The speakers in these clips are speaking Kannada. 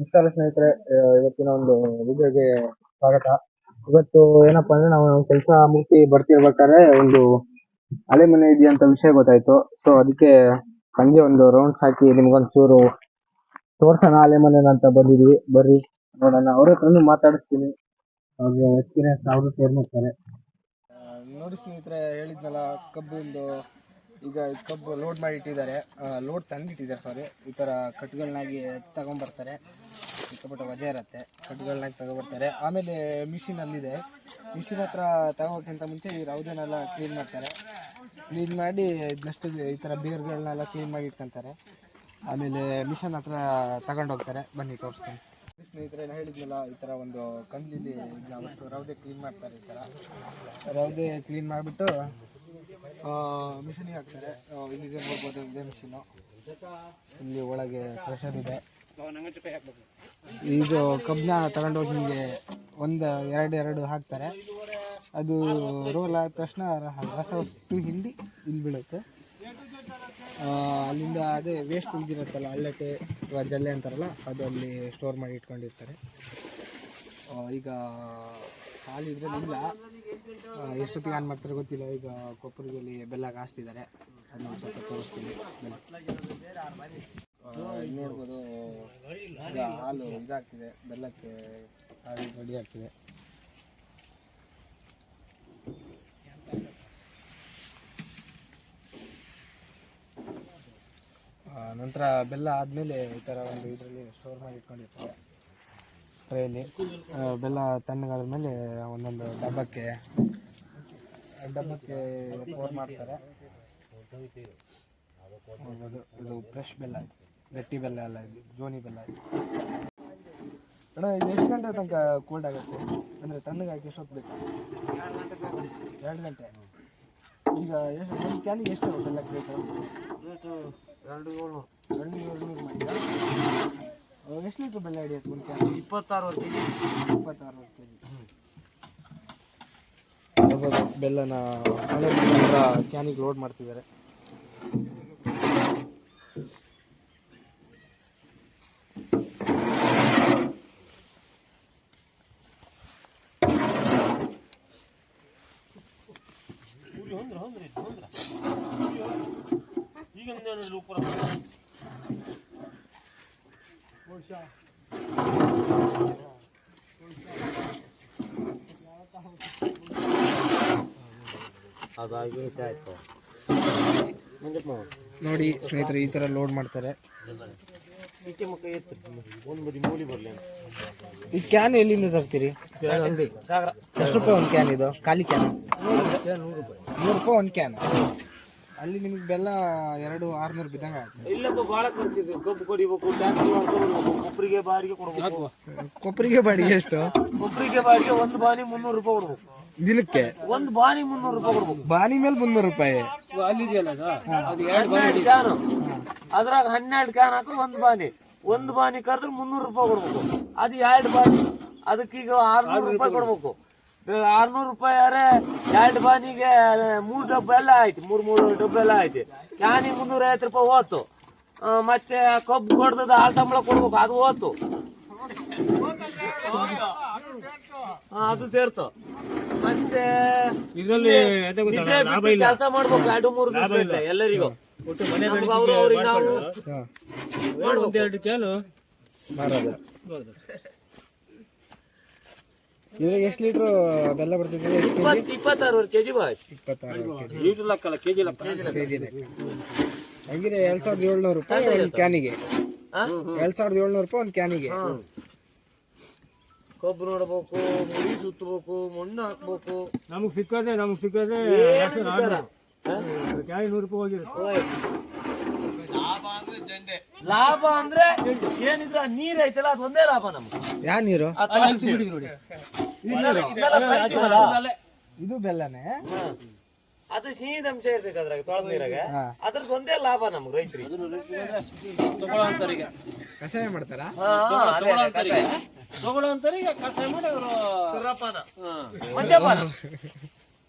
ನಮಸ್ಕಾರ ಸ್ನೇಹಿತರೆ ಇವತ್ತಿನ ಒಂದು ವಿಡಿಯೋಗೆ ಸ್ವಾಗತ. ಇವತ್ತು ಏನಪ್ಪಾ ಅಂದ್ರೆ ನಾವು ಕೆಲಸ ಮುಗಿಸಿ ಬರ್ತಿರ್ಬೇಕಾದ್ರೆ ಒಂದು ಹಳೆ ಮನೆ ಇದೆಯಂತ ವಿಷಯ ಗೊತ್ತಾಯ್ತು. ಸೊ ಅದಕ್ಕೆ ಸಂಜೆ ಒಂದು ರೌಂಡ್ಸ್ ಹಾಕಿ ನಿಮ್ಗೊಂದ್ ಚೂರು ತೋರ್ಸೋಣ ಹಳೆ ಅಂತ ಬಂದಿದ್ವಿ. ಬರ್ರಿ, ನೋಡೋಣ. ಅವ್ರ ಹತ್ರನೂ ಮಾತಾಡಿಸ್ತೀನಿ. ಅವ್ರಿಗೆ ಎಕ್ಸ್ಪೀರಿಯನ್ಸ್ ಅವರು ಶೇರ್ ಮಾಡ್ತಾರೆ ನೋಡಿ ಸ್ನೇಹಿತರೆ, ಹೇಳಿದ್ನಲ್ಲ ಕಬ್ಬು ಈಗ ಕಬ್ಬು ಲೋಡ್ ಮಾಡಿ ಇಟ್ಟಿದ್ದಾರೆ ಲೋಡ್ ತಂದಿಟ್ಟಿದ್ದಾರೆ ಸಾರಿ ಈ ಥರ ಕಟ್ಗಳನ್ನಾಗಿ ತಗೊಂಬರ್ತಾರೆ. ಸಿಕ್ಕಾಪಟ್ಟೆ ವಜೆ ಇರುತ್ತೆ. ಕಟ್ಗಳನ್ನಾಗಿ ತಗೊಬರ್ತಾರೆ. ಆಮೇಲೆ ಮಿಷಿನ್ ಅಲ್ಲಿದೆ ಮಿಷಿನ್ ಹತ್ರ ತಗೋಕ್ಕಿಂತ ಮುಂಚೆ ಈ ರೌದನ್ನೆಲ್ಲ ಕ್ಲೀನ್ ಮಾಡ್ತಾರೆ. ಕ್ಲೀನ್ ಮಾಡಿ ಇದನ್ನಷ್ಟು ಈ ಥರ ಬೇರ್ಗಳನ್ನೆಲ್ಲ ಕ್ಲೀನ್ ಮಾಡಿ ಇಟ್ಕೊಂತಾರೆ. ಆಮೇಲೆ ಮಿಷನ್ ಹತ್ರ ತಗೊಂಡೋಗ್ತಾರೆ. ಬನ್ನಿ, ತೋರಿಸ್ತೀನಿ. ಏನು ಹೇಳಿದ್ನಲ್ಲ, ಈ ಥರ ಒಂದು ಕಂಡ್ಲಿಲಿ ಅವಷ್ಟು ರೌದೆ ಕ್ಲೀನ್ ಮಾಡ್ತಾರೆ ಈ ಥರ ರೌದೆ ಕ್ಲೀನ್ ಮಾಡಿಬಿಟ್ಟು ಮಿಷನಿಗೆ ಹಾಕ್ತಾರೆ. ಇಲ್ಲಿದೆ ನೋಡ್ಬೋದು ಇದೇ ಮಿಷಿನು. ಇಲ್ಲಿ ಒಳಗೆ ಪ್ರೆಷರ್ ಇದೆ. ಇದು ಕಬ್ಬನ್ನ ತಗೊಂಡೋಗಿ ನಿಮಗೆ ಒಂದು, ಎರಡು ಎರಡು ಹಾಕ್ತಾರೆ. ಅದು ರೋಲ್ ಆದ ತಕ್ಷಣ ರಸ ಅಷ್ಟು ಹಿಂಡಿ ಇಲ್ಲಿ ಬೀಳುತ್ತೆ. ಅಲ್ಲಿಂದ ಅದೇ ವೇಸ್ಟ್ ಉಳಿದಿರುತ್ತಲ್ಲ ಹಳ್ಳಟೆ ಅಥವಾ ಜಲ್ಲೆ ಅಂತಾರಲ್ಲ, ಅದು ಅಲ್ಲಿ ಸ್ಟೋರ್ ಮಾಡಿ ಇಟ್ಕೊಂಡಿರ್ತಾರೆ. ಈಗ ಹಾಲಿದ್ರೆ ಇಲ್ಲ. ಎಷ್ಟೊತ್ತಿಗೆ ಆನ್ ಮಾಡ್ತಾರೆ ಗೊತ್ತಿಲ್ಲ. ಈಗ ಕೊಪ್ಪರಿಗೆಲ್ಲಿ ಬೆಲ್ಲ ಕಾಸ್ತಿದ್ದಾರೆ. ಅದನ್ನ ಸ್ವಲ್ಪ ತೋರಿಸ್ತೀನಿ. ನೋಡ್ಬೋದು. ಹಾಲು ಇದಾಗ್ತಿದೆ. ಬೆಲ್ಲಕ್ಕೆ ಹಾಲು ರೆಡಿ ಆಗ್ತಿದೆ. ನಂತರ ಬೆಲ್ಲ ಆದಮೇಲೆ ಈ ಥರ ಒಂದು ಇದರಲ್ಲಿ ಸ್ಟೋರ್ ಮಾಡಿ ಇಟ್ಕೊಂಡಿರ್ತಾರೆ. ಟ್ರೇಲಿ ಬೆಲ್ಲ ತಣ್ಣಗಾದ ಮೇಲೆ ಒಂದೊಂದು ಡಬ್ಬಕ್ಕೆ ಡಬ್ಬಕ್ಕೆ ಪೋರ್ ಮಾಡ್ತಾರೆ. ನೋಡ್ಬೋದು ಇದು ಫ್ರೆಶ್ ಬೆಲ್ಲ ಗಟ್ಟಿ ಬೆಲ್ಲ ಅಲ್ಲ ಇದು ಜೋನಿ ಬೆಲ್ಲ ಇದು. ಅಣ್ಣ ಇದು ಎಷ್ಟು ಗಂಟೆ ತನಕ ಕೋಲ್ಡ್ ಆಗುತ್ತೆ? ಅಂದರೆ ತಣ್ಣಗಾಗಿ ಎಷ್ಟೊತ್ತು ಬೇಕು? ಎರಡು ಗಂಟೆ. ಈಗ ಎಷ್ಟು ಒಂದು ಕ್ಯಾನಿಗೆ ಎಷ್ಟು ಬೆಲ್ಲಕ್ಕೆ ಬೇಕು? ಎರಡು ಏಳ್ನೂರು ಎರಡು ಏಳ್ನೂರು ಮಾಡಿ ಎಷ್ಟು ಲೀಟ್ರ್ ಬೆಲ್ಲ ಹಿಡಿಯುತ್ತೆ ಒಂದು ಕ್ಯಾನ್ ಇಪ್ಪತ್ತಾರು ಕೆ ಜಿ ಇಪ್ಪತ್ತಾರು ಕೆ ಜಿ ನೋಡ್ಬೋದು ಬೆಲ್ಲನ ಹಳೆ ಹತ್ರ ಕ್ಯಾನಿಗೆ ಲೋಡ್ ಮಾಡ್ತಿದ್ದಾರೆ. ಈಗ ನೋಡಿ ಸ್ನೇಹಿತರು ಈ ಥರ ಲೋಡ್ ಮಾಡ್ತಾರೆ. ಈ ಕ್ಯಾನ್ ಎಲ್ಲಿಂದ ತರ್ತೀರಿ? ಎಷ್ಟು ರೂಪಾಯಿ ಒಂದು ಕ್ಯಾನ್ ಇದು? ಖಾಲಿ ಕ್ಯಾನ್ ನೂರು ರೂಪಾಯಿ. ಒಂದು ಕ್ಯಾನ್ ಅಲ್ಲಿ ನಿಮಗೆ ಬೆಲ್ಲ ಎರಡು ಆರ್ನೂರು ಬಿದ್ದಂಗೆ ಆಗುತ್ತೆ ಇಲ್ಲಪ್ಪ ಭಾಳ ಖರ್ಚಿದೆ. ಕಬ್ಬು ಕೊಡಿಬೇಕು ಟ್ಯಾಕ್ಸಿ ಕೊಬ್ಬರಿಗೆ ಬಾಡಿಗೆ ಕೊಡ್ಬೇಕು. ಕೊಬ್ಬರಿಗೆ ಬಾಡಿಗೆ ಎಷ್ಟು? ಕೊಬ್ಬರಿಗೆ ಬಾಡಿಗೆ ಒಂದು ಬಾನಿ ಮುನ್ನೂರು ರೂಪಾಯಿ ಕೊಡ್ಬೇಕು. ದಿನಕ್ಕೆ? ಒಂದು ಬಾನಿ ಮುನ್ನೂರು ರೂಪಾಯಿ ಕೊಡ್ಬೇಕು. ಬಾನಿ ಮೇಲೆ ಮುನ್ನೂರು ರೂಪಾಯಿ. ಅಲ್ಲಿದೆಯಲ್ಲ ಅದು? ಹನ್ನೆರಡು ಕ್ಯಾನ್ ಅದ್ರಾಗ ಹನ್ನೆರಡು ಕ್ಯಾನ್ ಹಾಕಿ ಒಂದು ಬಾನಿ. ಒಂದು ಬಾನಿ ಕರೆದ್ರೆ ಮುನ್ನೂರು ರೂಪಾಯಿ ಕೊಡ್ಬೇಕು. ಅದು ಎರಡು ಬಾನಿ. ಅದಕ್ಕೀಗ ಆರ್ನೂರು ರೂಪಾಯಿ ಕೊಡ್ಬೇಕು. ಆರ್ನೂರು ರೂಪಾಯಿ ಅರೆ ಎರಡು ಬಾನಿಗೆ ಮೂರು ಡಬ್ಬ ಎಲ್ಲ ಆಯ್ತು ಮೂರು ಮೂರು ಡಬ್ಬ ಎಲ್ಲ ಆಯ್ತು. ಕ್ಯಾನಿಗೆ ಮುನ್ನೂರ ಐವತ್ತು ರೂಪಾಯಿ ಹೋತು. ಮತ್ತೆ ಕಬ್ಬು ಕೊಡ್ದದ ಆರು ಸಂಬಳ ಕೊಡ್ಬೇಕು ಅದು ಹೋತು. ಅದು ಸೇರ್ತು. ಮತ್ತೆ ಇದರಲ್ಲಿ ಕೆಲಸ ಮಾಡ್ಬೇಕು ಎರಡು ಮೂರು ದಿವಸ ಇಲ್ಲ. ಎಲ್ಲರಿಗೂ. ಅವ್ರು ಅವ್ರಿಗೆ ನಾವು ಮಾಡ್ಬೇಕು. ಮಾರೋದು ಇದ್ರಾಗ ಎಷ್ಟು ಲೀಟ್ರ್ ಬೆಲ್ಲ ಬರ್ತೈತೆ ಎಷ್ಟು ಕೆ ಜಿ ಇಪ್ಪತ್ತು ಇಪ್ಪತ್ತಾರು ಕೆಜಿ ಬಾಯ್. ಇಪ್ಪತ್ತಾರು ಕೆ ಜಿ ಲೀಟರ್ ಲೆಕ್ಕಲ್ಲ ಕೆಜಿ ಲೆಕ್ಕ. ಕೆ ಜಿನೇ ಹಂಗಿದ್ರೆ ಎರಡು ಸಾವಿರದ ಏಳ್ನೂರು ರೂಪಾಯಿ ಒಂದು ಕ್ಯಾನಿಗೆ. ಎರಡು ಸಾವಿರದ ಏಳ್ನೂರು ರೂಪಾಯಿ ಒಂದು ಕ್ಯಾನಿಗೆ. ಕಬ್ಬು ನೋಡ್ಬೇಕು ಮುಡಿ ಸುತ್ತಬೇಕು ಮಣ್ಣು ಹಾಕ್ಬೇಕು. ನಮಗೆ ಸಿಕ್ಕದೆ ನಮಗೆ ಸಿಕ್ಕದೆ? ಕ್ಯಾರಿ ನೂರು ರೂಪಾಯಿ ಹೋಗಿರುತ್ತೆ. ಲಾಭ ಅಂದ್ರೆ ಏನಿದ್ರ ನೀರ್ ಐತಲ್ಲ ಅದು ಒಂದೇ ಲಾಭ ನಮ್ಗೆ. ಯಾ ನೀರು? ಇದು ಬೆಲ್ಲನೆ. ಅದು ಸೀದ ಅಂಶ ಇರ್ತೈತೆ ಅದ್ರಾಗ ತೊಳೆದ ನೀರಾಗ. ಅದ್ರದ್ದು ಒಂದೇ ಲಾಭ ನಮ್ಗೆ ರೈತರಿಗೆ. ಕಷಾಯ ಮಾಡ್ತಾರ? ತಗೊಳ್ಳೋಂತರಿಗೆ ಕಷಾಯ. ಮಾಡಿ ಅವರು ಮದ್ಯಪಾನ.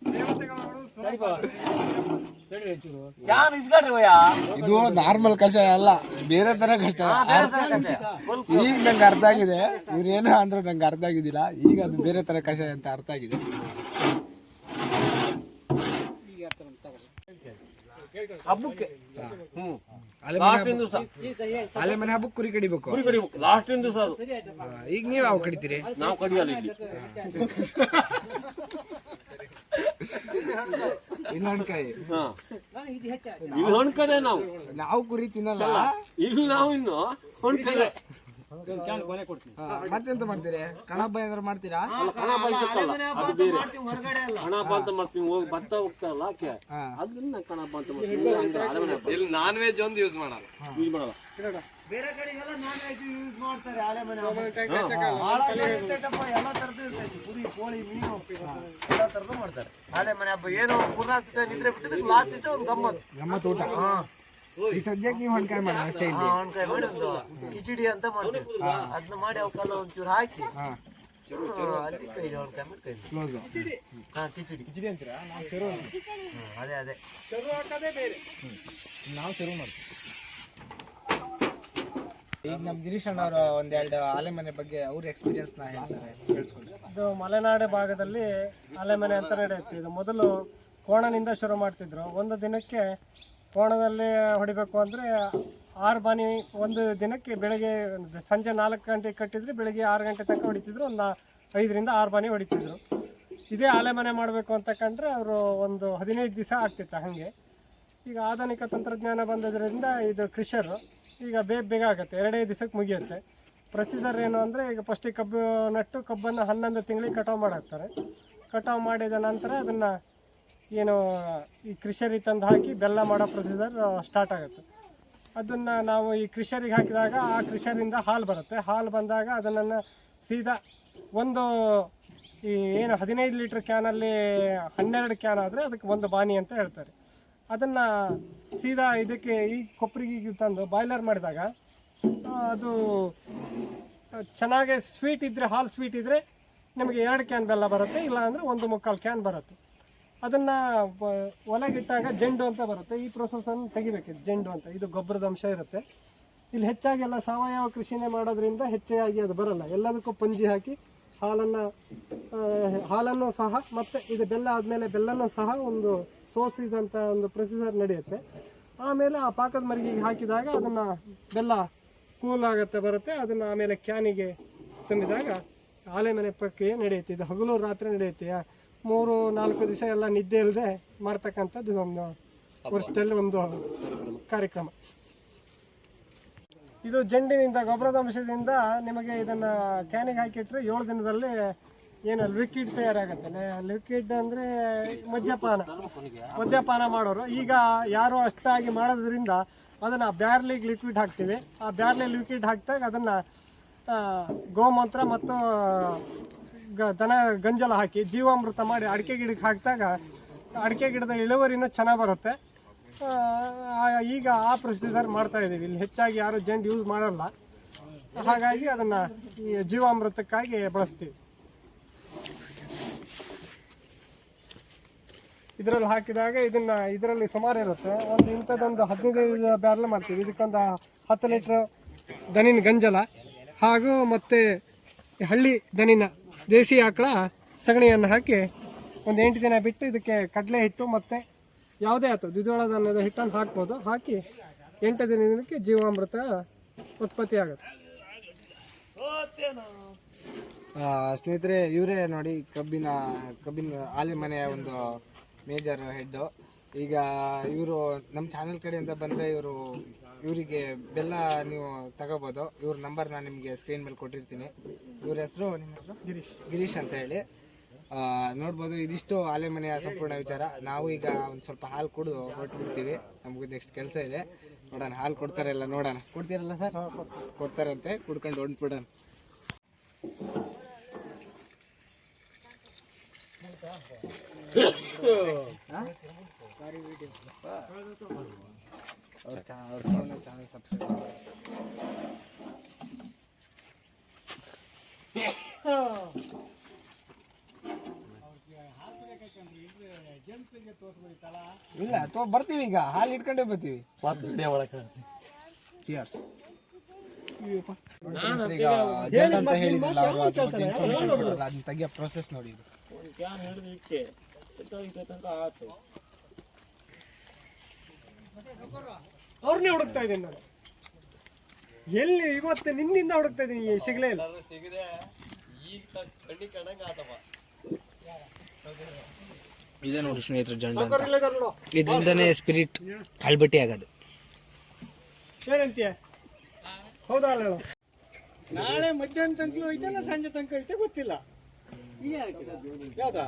ಇದು ನಾರ್ಮಲ್ ಕಷಾಯ ಅಲ್ಲ ಬೇರೆ ತರ ಕಷಾಯ. ಈಗ ನಂಗೆ ಅರ್ಥ ಆಗಿದೆ. ಇವ್ರೇನು ಅಂದ್ರೆ ನಂಗೆ ಅರ್ಥ ಆಗಿದ್ದಿಲ್ಲ. ಈಗ ಅದು ಬೇರೆ ತರ ಕಷಾಯ ಅಂತ ಅರ್ಥ ಆಗಿದೆ. ಹಬ್ಬಕ್ಕೆ. ಹ್ಮ್. ಅಲೆ ಮನೆ ಹಬ್ಬಕ್ಕೆ ಕುರಿ ಕಡಿಬೇಕು. ಕುರಿ ಕಡಿಬೇಕು. ಲಾಸ್ಟಿನ ದಿವಸ ಅದು. ಈಗ ನೀವು ಯಾವ ಕಡಿತೀರಿ? ನಾವು ಕಡಿಯಲ್ಲ ಇಲ್ಲಿ. ಇನ್ನು ಹಣ್ಕಾಯಿ. ಹಾ. ಇಲ್ಲಿ ಹೊಣ್ಕದೆ ನಾವು? ನಾವು ಕುರಿ ತಿನ್ನಲ್ಲ. ಇಲ್ಲಿ. ನಾವು ಇನ್ನು ಹೊಣ್ಕದೆ ಮತ್ತೆಂತ ಮಾಡ್ತೀರಿ? ಕಣಬ್ಬ ಏನಾದ್ರು ಮಾಡ್ತೀರಾ? ಕಣ ಬಲ್ತಲ್ಲ ಅದು ಬೇರೆ. ಕಣಪ ಅಂತ ಮಾಡ್ತೀವಿ ಹೋಗಿ ಭತ್ತ ಹೋಗ್ತಾರಲ್ಲ ಆಕೆ. ಅದನ್ನ ಕಣಪ ಅಂತ ಮಾಡ್ತೀವಿ ಹಂಗೆ ಅರಮನೆ ಹಬ್ಬ. ಇಲ್ಲಿ ನಾನ್ ವೆಜ್ ಒಂದು ಯೂಸ್ ಮಾಡಲ್ಲ. ಯೂಸ್ ಮಾಡಲ್ಲ. ಬೇರೆ ಕಡೆಗೆಲ್ಲ ನಾನ್ ವೆಜ್ ಯೂಸ್ ಮಾಡ್ತಾರೆ ಆಲೆ ಮನೆ ಬಹಳ ಜನ ಇರ್ತೈತಪ್ಪ ಎಲ್ಲ ತರದ್ದು ಇರ್ತೈತಿ. ಕುರಿ ಕೋಳಿ ಮೀನು ಎಲ್ಲ ತರದ್ದು ಮಾಡ್ತಾರೆ. ಆಲೆ ಮನೆ ಹಬ್ಬ. ಏನು ಮೂರ್ನಾಲ್ಕು ದಿವಸ ನಿದ್ರೆ ಬಿಟ್ಟಿದ್ದಕ್ಕೆ ಲಾಸ್ಟ್ ದಿವಸ ಒಂದು ಗಮ್ಮತ್ ಗಮ್ಮತ್ ಊಟ. ಈ ಸದ್ಯಕ್ಕೆ ನೀವು ಹೊಣ್ಕಾಯಿ ಮಾಡಿ ಅಷ್ಟೇ ಇಲ್ಲಿ. ಅವನಕಾಯಿ ಮಾಡಿ ಒಂದು ಕಿಚಡಿ ಅಂತ ಮಾಡ್ತೀವಿ ಅದನ್ನ ಮಾಡಿ ಅವಕ್ಕೆಲ್ಲ ಒಂಚೂರು ಹಾಕಿ. ಹಾ. ಹ್ಮ್, ಅಲ್ಲಿ ಕೈ ಅವನಕಾಯಿ ಮಾಡಿ ಕೈ. ಕ್ಲೋಸ್. ಹಾ ಕಿಚಡಿ. ಕಿಚಡಿ ಅಂತೀರಾ? ನಾವು ಚೆರು ಹ್ಮ್, ಅದೇ ಅದೇ. ನಾವು ಚೆರು ಮಾಡ್ತೀವಿ. ಈಗ ನಮ್ಮ ಗಿರೀಶ್ ಅಣ್ಣ ಅವರು ಒಂದೆರಡು ಆಲೆಮನೆ ಬಗ್ಗೆ ಅವ್ರ ಎಕ್ಸ್ಪೀರಿಯನ್ಸ್ನ ಹೇಳ್ತಾರೆ ಇದು ಮಲೆನಾಡು ಭಾಗದಲ್ಲಿ ಆಲೆಮನೆ ಅಂತ ನಡೆಯುತ್ತೆ. ಇದು ಮೊದಲು ಕೋಣನಿಂದ ಶುರು ಮಾಡ್ತಿದ್ರು. ಒಂದು ದಿನಕ್ಕೆ ಕೋಣದಲ್ಲಿ ಹೊಡಿಬೇಕು ಅಂದರೆ ಆರು ಬಾನಿ ಒಂದು ದಿನಕ್ಕೆ ಬೆಳಗ್ಗೆ ಸಂಜೆ ನಾಲ್ಕು ಗಂಟೆಗೆ ಕಟ್ಟಿದರೆ ಬೆಳಗ್ಗೆ ಆರು ಗಂಟೆ ತನಕ ಹೊಡಿತಿದ್ರು. ಒಂದು ಐದರಿಂದ ಆರು ಬಾನಿ ಹೊಡಿತಿದ್ರು. ಇದೇ ಆಲೆಮನೆ ಮಾಡಬೇಕು ಅಂತ ಕಂಡ್ರೆ ಅವರು ಒಂದು ಹದಿನೈದು ದಿವಸ ಆಗ್ತಿತ್ತು ಹಾಗೆ. ಈಗ ಆಧುನಿಕ ತಂತ್ರಜ್ಞಾನ ಬಂದದ್ರಿಂದ ಇದು ಕೃಷರು ಈಗ ಬೇಗ ಬೇಗ ಆಗುತ್ತೆ, ಎರಡೇ ದಿವಸಕ್ಕೆ ಮುಗಿಯುತ್ತೆ. ಪ್ರೊಸೀಜರ್ ಏನು ಅಂದರೆ ಈಗ ಫಸ್ಟಿಗೆ ಕಬ್ಬು ನಟ್ಟು ಕಬ್ಬನ್ನು ಹನ್ನೊಂದು ತಿಂಗಳಿಗೆ ಕಟಾವು ಮಾಡಾಕ್ತಾರೆ. ಕಟಾವು ಮಾಡಿದ ನಂತರ ಅದನ್ನು ಏನು ಈ ಕೃಷರಿಗೆ ತಂದು ಹಾಕಿ ಬೆಲ್ಲ ಮಾಡೋ ಪ್ರೊಸೀಜರ್ ಸ್ಟಾರ್ಟ್ ಆಗುತ್ತೆ. ಅದನ್ನು ನಾವು ಈ ಕೃಷರಿಗೆ ಹಾಕಿದಾಗ ಆ ಕೃಷರಿಂದ ಹಾಲು ಬರುತ್ತೆ. ಹಾಲು ಬಂದಾಗ ಅದನ್ನು ಸೀದಾ ಒಂದು ಈ ಏನು ಹದಿನೈದು ಲೀಟ್ರ್ ಕ್ಯಾನಲ್ಲಿ ಹನ್ನೆರಡು ಕ್ಯಾನ್ ಆದರೆ ಅದಕ್ಕೆ ಒಂದು ಬಾನಿ ಅಂತ ಹೇಳ್ತಾರೆ. ಅದನ್ನು ಸೀದಾ ಇದಕ್ಕೆ ಈ ಕೊಪ್ಪರಿಗೆ ತಂದು ಬಾಯ್ಲರ್ ಮಾಡಿದಾಗ ಅದು ಚೆನ್ನಾಗಿ ಸ್ವೀಟ್ ಇದ್ದರೆ ಹಾಲು ಸ್ವೀಟ್ ಇದ್ದರೆ ನಿಮಗೆ ಎರಡು ಕ್ಯಾನ್ ಬೆಲ್ಲ ಬರುತ್ತೆ ಇಲ್ಲ ಅಂದರೆ ಒಂದು ಮುಕ್ಕಾಲು ಕ್ಯಾನ್ ಬರುತ್ತೆ. ಅದನ್ನು ಒಳಗಿಟ್ಟಾಗ ಜೆಂಡು ಅಂತ ಬರುತ್ತೆ. ಈ ಪ್ರೊಸೆಸನ್ನು ತೆಗಿಬೇಕು ಜೆಂಡು ಅಂತ. ಇದು ಗೊಬ್ಬರದ ಅಂಶ ಇರುತ್ತೆ. ಇಲ್ಲಿ ಹೆಚ್ಚಾಗಿ ಎಲ್ಲ ಸಾವಯವ ಕೃಷಿನೇ ಮಾಡೋದ್ರಿಂದ ಹೆಚ್ಚಾಗಿ ಅದು ಬರಲ್ಲ. ಎಲ್ಲದಕ್ಕೂ ಪಂಜಿ ಹಾಕಿ ಹಾಲನ್ನು ಹಾಲನ್ನು ಸಹ ಮತ್ತು ಇದು ಬೆಲ್ಲ ಆದಮೇಲೆ ಬೆಲ್ಲನೂ ಸಹ ಒಂದು ಸೋಸಿದಂಥ ಒಂದು ಪ್ರೊಸೆಸರ್ ನಡೆಯುತ್ತೆ. ಆಮೇಲೆ ಆ ಪಾಕದ ಮರಿಗೆಗೆ ಹಾಕಿದಾಗ ಅದನ್ನು ಬೆಲ್ಲ ಕೂಲ್ ಆಗುತ್ತೆ, ಬರುತ್ತೆ. ಅದನ್ನು ಆಮೇಲೆ ಕ್ಯಾನಿಗೆ ತುಂಬಿದಾಗ ಆಲೆ ಮನೆ ಪ್ರಕ್ರಿಯೆ ನಡೆಯುತ್ತೆ. ಇದು ಹಗಲು ರಾತ್ರಿ ನಡೆಯುತ್ತೆ ಮೂರು ನಾಲ್ಕು ದಿವಸ ಎಲ್ಲ ನಿದ್ದೆ ಇಲ್ಲದೆ ಮಾಡ್ತಕ್ಕಂಥದ್ದು ಒಂದು ವರ್ಷದಲ್ಲಿ ಒಂದು ಕಾರ್ಯಕ್ರಮ. ಇದು ಜಂಡಿನಿಂದ ಗೊಬ್ಬರದ ಅಂಶದಿಂದ ನಿಮಗೆ ಇದನ್ನು ಕ್ಯಾನಿಗೆ ಹಾಕಿಟ್ರೆ ಏಳು ದಿನದಲ್ಲಿ ಏನು ಲಿಕ್ವಿಡ್ ತಯಾರಾಗುತ್ತೆ. ಲಿಕ್ವಿಡ್ ಅಂದರೆ ಮದ್ಯಪಾನ. ಮದ್ಯಪಾನ ಮಾಡೋರು. ಈಗ ಯಾರು ಅಷ್ಟಾಗಿ ಮಾಡೋದ್ರಿಂದ ಅದನ್ನು ಬ್ಯಾರ್ಲಿಗೆ ಲಿಕ್ವಿಡ್ ಹಾಕ್ತೀವಿ. ಆ ಬ್ಯಾರ್ಲಿ ಲಿಕ್ವಿಡ್ ಹಾಕಿದಾಗ ಅದನ್ನು ಗೋಮಂತ್ರ ಮತ್ತು ದನ ಗಂಜಲ ಹಾಕಿ ಜೀವಾಮೃತ ಮಾಡಿ ಅಡಿಕೆ ಗಿಡಕ್ಕೆ ಹಾಕಿದಾಗ ಅಡಿಕೆ ಗಿಡದ ಇಳುವರಿನೂ ಚೆನ್ನಾಗಿ ಬರುತ್ತೆ. ಈಗ ಆ ಪ್ರೊಸೀಜರ್ ಮಾಡ್ತಾ ಇದ್ದೀವಿ ಇಲ್ಲಿ ಹೆಚ್ಚಾಗಿ ಯಾರು ಜೆಂಡ್ ಯೂಸ್ ಮಾಡಲ್ಲ. ಹಾಗಾಗಿ ಅದನ್ನು ಈ ಜೀವಾಮೃತಕ್ಕಾಗಿ ಬಳಸ್ತೀವಿ. ಇದರಲ್ಲಿ ಹಾಕಿದಾಗ ಇದನ್ನ ಇದರಲ್ಲಿ ಸುಮಾರು ಇರುತ್ತೆ. ಒಂದು ಇಂಥದ್ದೊಂದು ಹದಿನೈದು ಬ್ಯಾರಲ್ ಮಾಡ್ತೀವಿ. ಇದಕ್ಕೊಂದು ಹತ್ತು ಲೀಟ್ರ್ ದನಿನ ಗಂಜಲ ಹಾಗೂ ಮತ್ತೆ ಹಳ್ಳಿ ದನಿನ ದೇಸಿ ಆಕಳ ಸಗಣಿಯನ್ನು ಹಾಕಿ ಒಂದು ಎಂಟು ದಿನ ಬಿಟ್ಟು ಇದಕ್ಕೆ ಕಡಲೆ ಹಿಟ್ಟು ಮತ್ತು ಯಾವುದೇ ಆಯ್ತು ದ್ವಿದಳ ಧಾನ್ಯದ ಹಿಟ್ಟನ್ನು ಹಾಕ್ಬೋದು. ಹಾಕಿ ಎಂಟು ದಿನಕ್ಕೆ ಜೀವಾಮೃತ ಉತ್ಪತ್ತಿ ಆಗುತ್ತೆ. ಸ್ನೇಹಿತರೆ, ಇವರೇ ನೋಡಿ ಕಬ್ಬಿನ ಕಬ್ಬಿನ ಆಲೆ ಮನೆಯ ಒಂದು ಮೇಜರ್ ಹೆಡ್ಡು. ಈಗ ಇವರು ನಮ್ಮ ಚಾನೆಲ್ ಕಡೆಯಿಂದ ಬಂದರೆ ಇವರು ಇವರಿಗೆ ಬೆಲ್ಲ ನೀವು ತಗೋಬೋದು. ಇವ್ರ ನಂಬರ್ ನಾನು ನಿಮಗೆ ಸ್ಕ್ರೀನ್ ಮೇಲೆ ಕೊಟ್ಟಿರ್ತೀನಿ. ಇವ್ರ ಹೆಸರು ನಿಮ್ಮ ಹೆಸರು? ಗಿರೀಶ್. ಗಿರೀಶ್ ಅಂತ ಹೇಳಿ. ನೋಡ್ಬೋದು ಇದಿಷ್ಟು ಆಲೆ ಮನೆಯ ಸಂಪೂರ್ಣ ವಿಚಾರ. ನಾವು ಈಗ ಒಂದು ಸ್ವಲ್ಪ ಹಾಲು ಕುಡಿದು ಹೊರಟ್ಬಿಡ್ತೀವಿ. ನಮಗೂ ನೆಕ್ಸ್ಟ್ ಕೆಲಸ ಇದೆ. ನೋಡೋಣ ಹಾಲು ಕೊಡ್ತಾರೆ ಎಲ್ಲ ನೋಡೋಣ. ಕೊಡ್ತೀರಲ್ಲ ಸರ್ ಕೊಡ್ತಾರಂತೆ ಕುಡ್ಕೊಂಡು ಹೊಂಟ್ಬಿಡೋಣ. ಚಾನಲ್ ಸಬ್ಸ್ಕ್ರೈಬ್ ಇಲ್ಲ ತೋ ಬರ್ತೀವಿ ಈಗ. ಹಾಲು ಇಟ್ಕೊಂಡೇ ಬರ್ತೀವಿ. ಚಿಯರ್ಸ್ ಈಗ ಅಂತ ಹೇಳಿದ್ರಲ್ಲ ಅವರು ಅದ್ರ ಬಗ್ಗೆ ಇನ್ಫಾರ್ಮೇಶನ್ ಕೊಡಲ್ಲ. ಅದನ್ನ ತೆಗಿಯೋ ಪ್ರೊಸೆಸ್ ನೋಡಿ ಇದು ಒಂದು ಕ್ಯಾನ್ ಹಿಡಿದು ಇಟ್ಟೆ ಸೆಟ್ಟಾಗಿದ್ದ ತನಕ ಆಯ್ತು ಅವ್ರನ್ನೇ ಹುಡುಕ್ತಾ ಇದ್ದೀನಿ ನಾನು. ಎಲ್ಲಿ ಇವತ್ತು ನಿನ್ನಿಂದ ಹುಡುಕ್ತಾ ಇದ್ದೀನಿ ಸಿಗ್ಲೇ ಇಲ್ಲ. ಇದೇ ನೋಡಿ ಸ್ನೇಹಿತರು ಜಂಡ ಅಂತ. ಇದರಿಂದನೇ ಸ್ಪಿರಿಟ್ ಕಳ್ಬಟ್ಟಿ ಆಗೋದು. ಏನಂತೀಯ? ಹೌದಾ ಅಲ್ಲ ನಾಳೆ ಮಧ್ಯಾಹ್ನ ತನಕ ಸಂಜೆ ತನಕ ಐತೆ ಗೊತ್ತಿಲ್ಲ. ಯಾವ್ದಾ?